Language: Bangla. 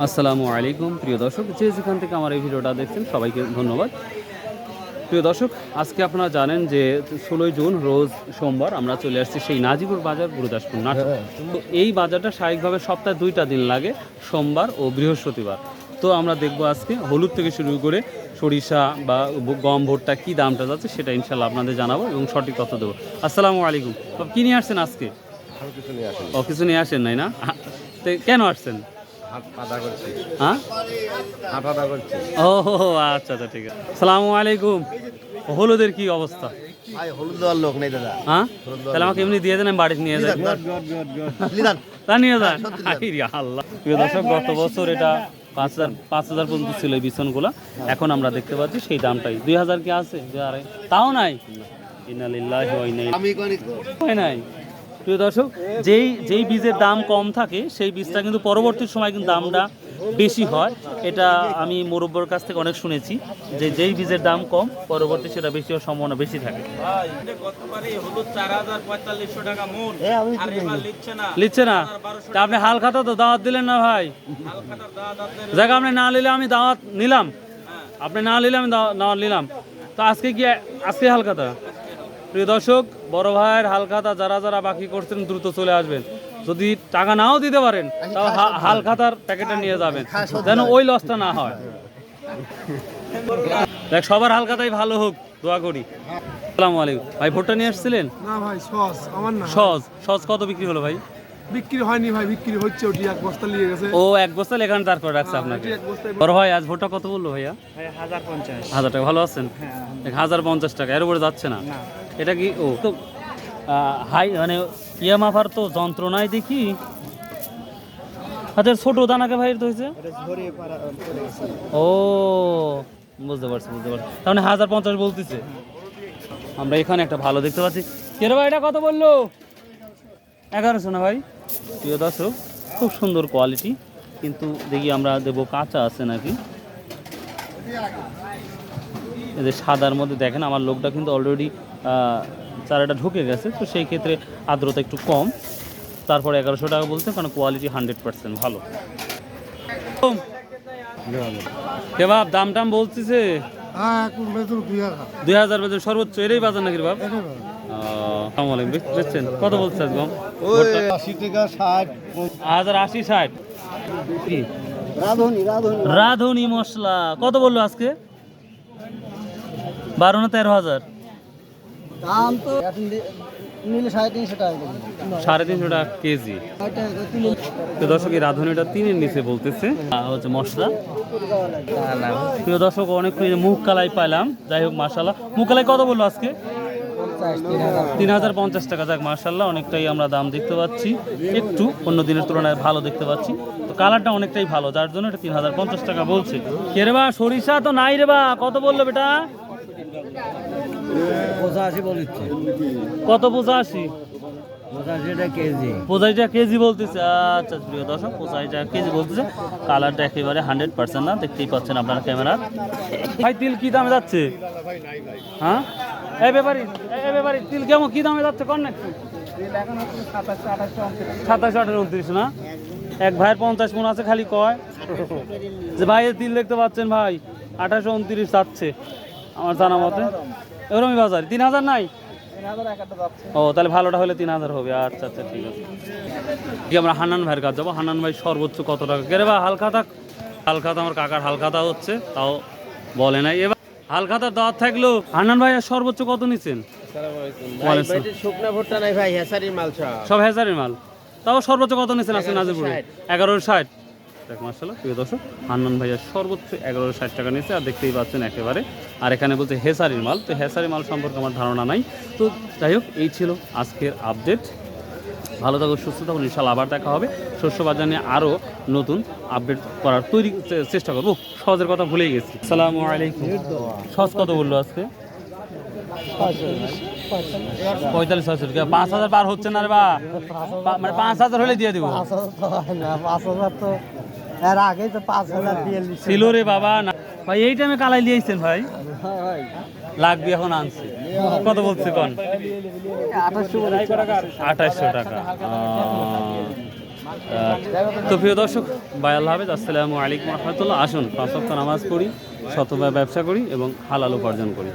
আসসালামু আলাইকুম। প্রিয় দর্শক যে যেখান থেকে আমার এই ভিডিওটা দেখছেন সবাইকে ধন্যবাদ। প্রিয় দর্শক আজকে আপনারা জানেন যে ষোলোই জুন রোজ সোমবার আমরা চলে আসছি সেই নাজিপুর বাজার গুরুদাসপুর নাটক। তো এই বাজারটা স্বাভাবিকভাবে সপ্তাহে দুইটা দিন লাগে সোমবার ও বৃহস্পতিবার। তো আমরা দেখব আজকে হলুদ থেকে শুরু করে সরিষা বা গম ভুট্টা কী দামটা যাচ্ছে সেটা ইনশাল্লাহ আপনাদের জানাব এবং সঠিক তথ্য দেবো। আসসালামু আলাইকুম। কী নিয়ে আসছেন আজকে? ও কিছু নিয়ে আসেন। নাই না? তো কেন আসছেন? হ্যাঁ? ও আচ্ছা আচ্ছা ঠিক আছে। সালামু আলাইকুম। হলুদের কি অবস্থা? হলুদ দেওয়ার লোক নেই দাদা। হ্যাঁ? তাহলে আমাকে এমনি দিয়ে দেন আমি বাড়িতে নিয়ে যাই। তা নিয়ে যান। আল্লাহ। প্রিয় দর্শক গত বছর এটা পাঁচ হাজার পাঁচ হাজার পর্যন্ত ছিল এই বিছনগুলো। এখন আমরা দেখতে পাচ্ছি সেই দামটাই। দুই হাজার কি আছে? দুই আড়াই। তাও নাই? ইনালিল্লাহি আমি কনি হয় নাই? প্রিয় দর্শক যেই যেই বীজের দাম কম থাকে সেই বীজটা কিন্তু পরবর্তী সময় কিন্তু দামটা বেশি হয়। এটা আমি মুরব্বর কাছ থেকে অনেক শুনেছি যে যেই বীজের দাম কম পরবর্তী সেটা বেশি হওয়ার সম্ভাবনা বেশি থাকে। এবার লিখছে না। তা আপনি হাল খাতা তো দাওয়াত দিলেন না ভাই। জায়গা আপনি না নিলে আমি দাওয়াত নিলাম। আপনি না নিলে আমি দাওয়াত নিলাম। তো আজকে কি আজকে হালখাতা? প্রিয় দর্শক বড় ভাইয়ের হালখাতা যারা যারা বাকি করছেন দ্রুত চলে আসবেন। যদি টাকা নাও দিতে পারেন তাও হা- হালখাতার প্যাকেটটা নিয়ে যাবেন। যেন ওই লসটা না হয়। দেখ সবার হালখাতাই ভালো হোক দোয়া করি। আসসালামু আলাইকুম। ভাই ভোটটা নিয়ে আসছিলেন? না ভাই সস আমার না। সজ সজ কত বিক্রি হলো ভাই? বিক্রি হয়নি ভাই বিক্রি হচ্ছে ওটি এক বস্তা নিয়ে গেছে। ও এক বস্তা এখানে তার করে রাখছে আপনাকে। এক বড় ভাই আজ ভোটটা কত বলল ভাইয়া? হাজার পঞ্চাশ। হাজার টাকা ভালো আছেন? এক হাজার পঞ্চাশ টাকা এর উপরে যাচ্ছে না। এটা কি? ও তো হাই মানে ইয়া মাফার তো যন্ত্রণায় দেখি। হাতের ছোট দানাকে ভাই তো হয়েছে। ও বুঝতে পারছি বুঝতে পারছি। তার মানে হাজার পঞ্চাশ বলতেছে। আমরা এখানে একটা ভালো দেখতে পাচ্ছি। কে রে ভাই এটা কত বলল? এগারোশো না ভাই? প্রিয় দর্শক খুব সুন্দর কোয়ালিটি কিন্তু দেখি আমরা দেবো কাঁচা আছে নাকি? এদের সাদার মধ্যে দেখেন আমার লোকটা কিন্তু অলরেডি চারাটা ঢুকে গেছে তো সেই ক্ষেত্রে আর্দ্রতা একটু কম। তারপরে এগারোশো টাকা বলতে কারণ কোয়ালিটি হান্ড্রেড পার্সেন্ট ভালো। কেবাব দাম টাম বলতেছে? হ্যাঁ দুই হাজার। বেতন সর্বোচ্চ এরই বাজার নাকি রে বাপ? আলাইকুম কত বলছে একদম আশি টাকা ষাট। হাজার আশি ষাট। রাঁধুনি মশলা। কত বলল আজকে? বারো না তেরো হাজার। দাম তো নিলে সাড়ে তিনশো টাকা সাড়ে তিনশো টাকা কেজি। তো দর্শক এই রাঁধুনিটা তিনের নিচে বলতেছে। হচ্ছে মশলা। প্রিয় দর্শক অনেক মুখ কালাই পাইলাম। যাই হোক মুখ কালাই কত বলল আজকে? তিন হাজার পঞ্চাশ টাকা। যাক মার্শাল্লাহ অনেকটাই আমরা দাম দেখতে পাচ্ছি। একটু অন্য দিনের তুলনায় ভালো দেখতে পাচ্ছি। তো কালারটা অনেকটাই ভালো যার জন্য এটা তিন হাজার পঞ্চাশ টাকা বলছে। কে রে বা সরিষা তো নাই রে বা। কত বলল বেটা? পঁচাশি কত পঁচাশি পঁচাশি টাকা কেজি বলতেছে। আচ্ছা প্রিয় দর্শক কেজি বলতেছে। কালারটা একেবারে হান্ড্রেড পার্সেন্ট না দেখতেই পাচ্ছেন আপনারা ক্যামেরা ভাই তিল কি দামে যাচ্ছে? হ্যাঁ? এই ব্যাপারি এই ব্যাপারি তিল কেমন কি দামে যাচ্ছে সাতাশ উনত্রিশ না? এক ভাইয়ের পঞ্চাশ মন আছে খালি কয়? যে ভাই তিল দেখতে পাচ্ছেন ভাই আঠাশো উনত্রিশ যাচ্ছে। আমার জানা মতে। এরকমই বাজার। তিন হাজার নাই? ও তাহলে ভালোটা হলে তিন হাজার হবে। আচ্ছা আচ্ছা ঠিক আছে। কি আমরা হান্নান ভাইয়ের কাছে যাব? হান্নান ভাই সর্বোচ্চ কত টাকা? কেরে বা হালখাতা হালখাতা আমার কাকার হালখাতা হচ্ছে তাও বলে নাই। এবার হালখাতার দাওয়াত থাকল। হান্নান ভাই সর্বোচ্চ কত নিচ্ছেন শুকনা ভুট্টা নাই ভাই হেসারির মাল সব। হাজারের মাল। তাও সর্বোচ্চ কত নিচ্ছেন আজকে নাজিপুরে এগারো ষাট। দেখ মার্শাল্লাহ। প্রিয় দর্শক, হান্নান ভাইয়া সর্বোচ্চ এগারো ষাট টাকা নিয়েছে, আর দেখতেই পাচ্ছেন একেবারে। আর এখানে বলছে হেসারির মাল। তো হেসারি মাল সম্পর্কে আমার ধারণা নাই। তো যাই হোক, এই ছিল আজকের আপডেট। ভালো থাকুন, সুস্থ থাকুন, ইনশাল্লাহ আবার দেখা হবে। শস্য বাজার নিয়ে আরও নতুন আপডেট করার তৈরি চেষ্টা করব। সহজের কথা ভুলেই গেছি। সালামু আলাইকুম। সহজ কত বলল আজকে? পঁয়তাল্লিশ হাজার পাঁচ হাজার পার হচ্ছে না রে বা? মানে পাঁচ হাজার হলে দিয়ে দিব। পাঁচ হাজার তো এর আগেই তো পাঁচ হাজার দিয়ে ছিল রে বাবা, না। ভাই, এই টাইমে কালাই লিয়েছেন ভাই? লাগবে এখন আনছে। কত বলছে কন? আঠাশশো টাকা। তো প্রিয় দর্শক বাই আল্লাহ হাফেজ, আসসালামু আলাইকুম রহমতুল্লাহ। আসুন, পাঁচ নামাজ পড়ি শতভাবে ব্যবসা করি এবং হালাল উপার্জন করি।